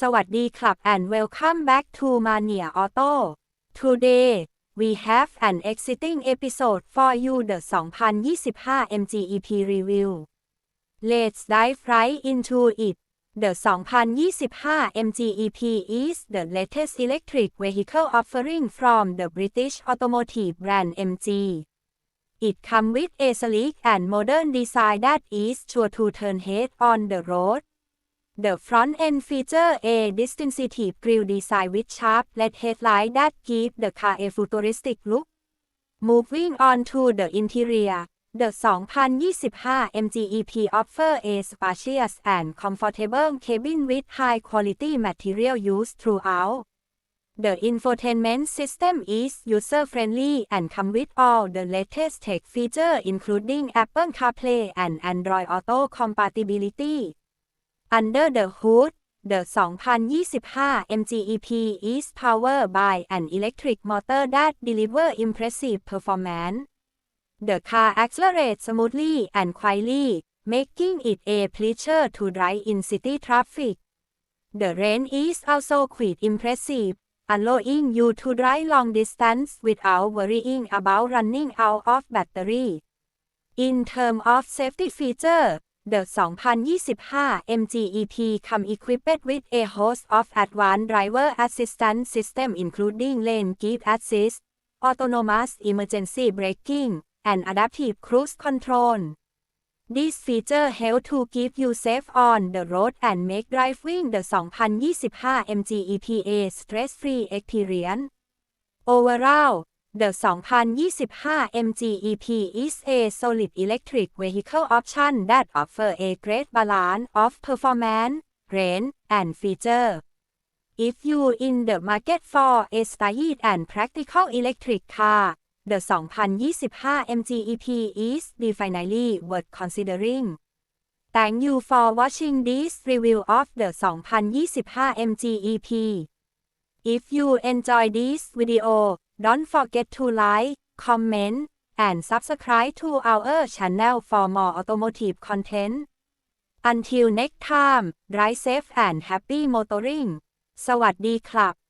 สวัสดีครับ and welcome back to Mania Auto Today we have an exciting episode for you the 2025 MGEP review Let's dive right into it The 2025 MGEP is the latest electric vehicle offering from the British automotive brand MG It comes with a sleek and modern design that is sure to turn head on the road the front end feature a distinctive grille design with sharp LED headlight that give the car a futuristic look. Moving on to the interior, the 2025 MGEP offer a spacious and comfortable cabin with high quality material used throughout. The infotainment system is user-friendly and come with all the latest tech features including Apple CarPlay and Android Auto compatibility. Under the hood, the 2025 MGEP is powered by an electric motor that delivers impressive performance. The car accelerates smoothly and quietly, making it a pleasure to drive in city traffic. The range is also quite impressive, allowing you to drive long distance without worrying about running out of battery. In terms of safety feature, the 2025 MGEP come equipped with a host of advanced driver assistance system including lane keep assist, autonomous emergency braking, and adaptive cruise control. These features help to keep you safe on the road and make driving the 2025 MGEP a stress-free experience. Overall, the 2025 MGEP is a solid electric vehicle option that offers a great balance of performance, range, and feature. If you in the market for a stylish and practical electric car, the 2025 MGEP is definitely worth considering. Thank you for watching this review of the 2025 MGEP. If you enjoy this video, don't forget to like, comment, and subscribe to our channel for more automotive content. Until next time, drive safe and happy motoring. สวัสดีครับ